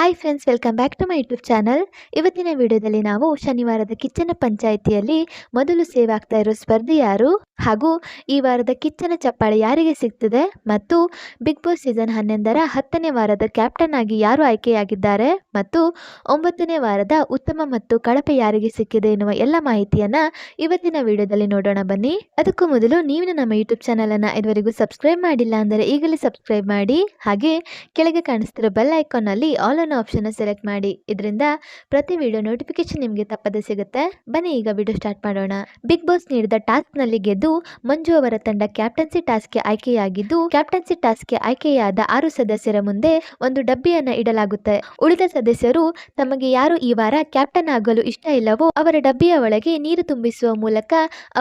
Hi friends welcome back to my YouTube channel ಇವತ್ತಿನ ವಿಡಿಯೋದಲ್ಲಿ ನಾವು ಶನಿವಾರದ ಕಿಚ್ಚನ ಪಂಚಾಯಿತಿಯಲ್ಲಿ ಮೊದಲು ಸೇವ್ ಆಗ್ತಾ ಇರೋ ಸ್ಪರ್ಧಿ ಯಾರು? ಹಾಗೂ ಈ ವಾರದ ಕಿಚ್ಚನ ಚಪ್ಪಾಳೆ ಯಾರಿಗೆ ಸಿಗ್ತದೆ? ಮತ್ತು ಬಿಗ್ ಬಾಸ್ ಸೀಸನ್ ಹನ್ನೊಂದರ ಹತ್ತನೇ ವಾರದ ಕ್ಯಾಪ್ಟನ್ ಆಗಿ ಯಾರು ಆಯ್ಕೆಯಾಗಿದ್ದಾರೆ? ಮತ್ತು ಒಂಬತ್ತನೇ ವಾರದ ಉತ್ತಮ ಮತ್ತು ಕಳಪೆ ಯಾರಿಗೆ ಸಿಕ್ಕಿದೆ ಎನ್ನುವ ಎಲ್ಲ ಮಾಹಿತಿಯನ್ನ ಇವತ್ತಿನ ವಿಡಿಯೋದಲ್ಲಿ ನೋಡೋಣ ಬನ್ನಿ. ಅದಕ್ಕೂ ಮೊದಲು ನೀವು ನಮ್ಮ ಯೂಟ್ಯೂಬ್ ಚಾನಲನ್ನು ಇದುವರೆಗೂ ಸಬ್ಸ್ಕ್ರೈಬ್ ಮಾಡಿಲ್ಲ ಅಂದರೆ ಈಗಲೇ ಸಬ್ಸ್ಕ್ರೈಬ್ ಮಾಡಿ. ಹಾಗೆ ಕೆಳಗೆ ಕಾಣಿಸ್ತಿರೋ ಬೆಲ್ ಐಕಾನ್ ಅಲ್ಲಿ ಆಲ್ ಅನ್ನೋ ಆಪ್ಷನ್ ಸೆಲೆಕ್ಟ್ ಮಾಡಿ. ಇದರಿಂದ ಪ್ರತಿ ವಿಡಿಯೋ ನೋಟಿಫಿಕೇಶನ್ ನಿಮಗೆ ತಪ್ಪದೆ ಸಿಗುತ್ತೆ. ಬನ್ನಿ ಈಗ ವಿಡಿಯೋ ಸ್ಟಾರ್ಟ್ ಮಾಡೋಣ. ಬಿಗ್ ಬಾಸ್ ನೀಡಿದ ಟಾಸ್ಕ್ನಲ್ಲಿ ಗೆದ್ದು ಮಂಜು ಅವರ ತಂಡ ಕ್ಯಾಪ್ಟನ್ಸಿ ಟಾಸ್ಕ್ಗೆ ಆಯ್ಕೆಯಾಗಿದ್ದು ಕ್ಯಾಪ್ಟನ್ಸಿ ಟಾಸ್ಕ್ಗೆ ಆಯ್ಕೆಯಾದ ಆರು ಸದಸ್ಯರ ಮುಂದೆ ಒಂದು ಡಬ್ಬಿಯನ್ನ ಇಡಲಾಗುತ್ತೆ. ಉಳಿದ ಸದಸ್ಯರು ತಮಗೆ ಯಾರು ಈ ವಾರ ಕ್ಯಾಪ್ಟನ್ ಆಗಲು ಇಷ್ಟ ಇಲ್ಲವೋ ಅವರ ಡಬ್ಬಿಯ ಒಳಗೆ ನೀರು ತುಂಬಿಸುವ ಮೂಲಕ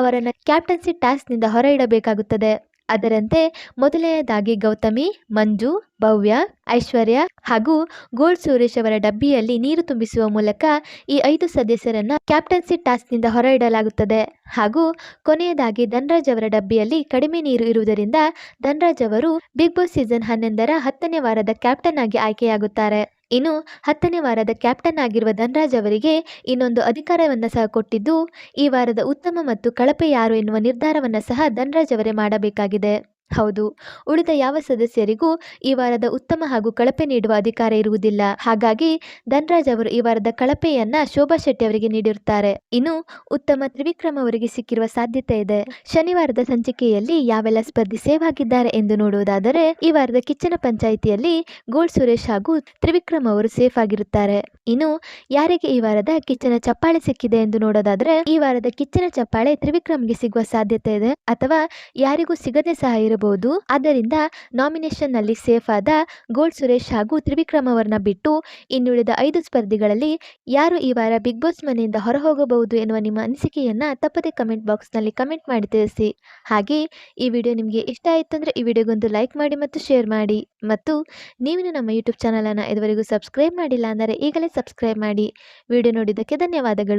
ಅವರನ್ನ ಕ್ಯಾಪ್ಟನ್ಸಿ ಟಾಸ್ಕ್ನಿಂದ ಹೊರ ಇಡಬೇಕಾಗುತ್ತದೆ ಅದರಂತೆ ಮೊದಲನೆಯದಾಗಿ ಗೌತಮಿ, ಮಂಜು, ಭವ್ಯ, ಐಶ್ವರ್ಯ ಹಾಗೂ ಗೋಲ್ಡ್ ಸುರೇಶ್ ಅವರ ಡಬ್ಬಿಯಲ್ಲಿ ನೀರು ತುಂಬಿಸುವ ಮೂಲಕ ಈ ಐದು ಸದಸ್ಯರನ್ನ ಕ್ಯಾಪ್ಟನ್ಸಿ ಟಾಸ್ಕ್ನಿಂದ ಹೊರ ಇಡಲಾಗುತ್ತದೆ ಹಾಗೂ ಕೊನೆಯದಾಗಿ ಧನ್ರಾಜ್ ಅವರ ಡಬ್ಬಿಯಲ್ಲಿ ಕಡಿಮೆ ನೀರು ಇರುವುದರಿಂದ ಧನ್ರಾಜ್ ಅವರು ಬಿಗ್ ಬಾಸ್ ಸೀಸನ್ ಹನ್ನೊಂದರ ಹತ್ತನೇ ವಾರದ ಕ್ಯಾಪ್ಟನ್ ಆಗಿ ಆಯ್ಕೆಯಾಗುತ್ತಾರೆ. ಇನ್ನು ಹತ್ತನೇ ವಾರದ ಕ್ಯಾಪ್ಟನ್ ಆಗಿರುವ ಧನ್ರಾಜ್ ಅವರಿಗೆ ಇನ್ನೊಂದು ಅಧಿಕಾರವನ್ನು ಸಹ ಕೊಟ್ಟಿದ್ದು, ಈ ವಾರದ ಉತ್ತಮ ಮತ್ತು ಕಳಪೆ ಯಾರು ಎನ್ನುವ ನಿರ್ಧಾರವನ್ನು ಸಹ ಧನ್ರಾಜ್ ಅವರೇ ಮಾಡಬೇಕಾಗಿದೆ. ಹೌದು. ಉಳಿದ ಯಾವ ಸದಸ್ಯರಿಗೂ ಈ ವಾರದ ಉತ್ತಮ ಹಾಗೂ ಕಳಪೆ ನೀಡುವ ಅಧಿಕಾರ ಇರುವುದಿಲ್ಲ. ಹಾಗಾಗಿ ಧನ್ರಾಜ್ ಅವರು ಈ ವಾರದ ಕಳಪೆಯನ್ನ ಶೋಭಾ ಶೆಟ್ಟಿ ಅವರಿಗೆ ನೀಡಿರುತ್ತಾರೆ. ಇನ್ನು ಉತ್ತಮ ತ್ರಿವಿಕ್ರಮ್ ಅವರಿಗೆ ಸಿಕ್ಕಿರುವ ಸಾಧ್ಯತೆ ಇದೆ. ಶನಿವಾರದ ಸಂಚಿಕೆಯಲ್ಲಿ ಯಾವೆಲ್ಲ ಸ್ಪರ್ಧಿ ಸೇವ್ ಆಗಿದ್ದಾರೆ ಎಂದು ನೋಡುವುದಾದರೆ, ಈ ವಾರದ ಕಿಚ್ಚನ ಪಂಚಾಯಿತಿಯಲ್ಲಿ ಗೋಲ್ಡ್ ಸುರೇಶ್ ಹಾಗೂ ತ್ರಿವಿಕ್ರಮ್ ಅವರು ಸೇಫ್ ಆಗಿರುತ್ತಾರೆ. ಇನ್ನು ಯಾರಿಗೆ ಈ ವಾರದ ಕಿಚ್ಚನ ಚಪ್ಪಾಳೆ ಸಿಕ್ಕಿದೆ ಎಂದು ನೋಡೋದಾದ್ರೆ, ಈ ವಾರದ ಕಿಚ್ಚನ ಚಪ್ಪಾಳೆ ತ್ರಿವಿಕ್ರಮ್ಗೆ ಸಿಗುವ ಸಾಧ್ಯತೆ ಇದೆ. ಅಥವಾ ಯಾರಿಗೂ ಸಿಗದೆ ಸಹ ಆದ್ದರಿಂದ ನಾಮಿನೇಷನ್ನಲ್ಲಿ ಸೇಫ್ ಆದ ಗೋಲ್ಡ್ ಸುರೇಶ್ ಹಾಗೂ ತ್ರಿವಿಕ್ರಮ್ ಅವರನ್ನ ಬಿಟ್ಟು ಇನ್ನುಳಿದ ಐದು ಸ್ಪರ್ಧಿಗಳಲ್ಲಿ ಯಾರು ಈ ವಾರ ಬಿಗ್ ಬಾಸ್ ಮನೆಯಿಂದ ಹೊರಹೋಗಬಹುದು ಎನ್ನುವ ನಿಮ್ಮ ಅನಿಸಿಕೆಯನ್ನ ತಪ್ಪದೆ ಕಮೆಂಟ್ ಬಾಕ್ಸ್ನಲ್ಲಿ ಕಮೆಂಟ್ ಮಾಡಿ ತಿಳಿಸಿ. ಹಾಗೆ ಈ ವಿಡಿಯೋ ನಿಮಗೆ ಇಷ್ಟ ಆಯಿತು ಅಂದ್ರೆ ಈ ವಿಡಿಯೋಗೊಂದು ಲೈಕ್ ಮಾಡಿ ಮತ್ತು ಶೇರ್ ಮಾಡಿ. ಮತ್ತು ನೀವು ನಮ್ಮ ಯೂಟ್ಯೂಬ್ ಚಾನಲ್ ಅನ್ನ ಇದುವರೆಗೂ ಸಬ್ಸ್ಕ್ರೈಬ್ ಮಾಡಿಲ್ಲ ಅಂದರೆ ಈಗಲೇ ಸಬ್ಸ್ಕ್ರೈಬ್ ಮಾಡಿ. ವಿಡಿಯೋ ನೋಡಿದ್ದಕ್ಕೆ ಧನ್ಯವಾದಗಳು.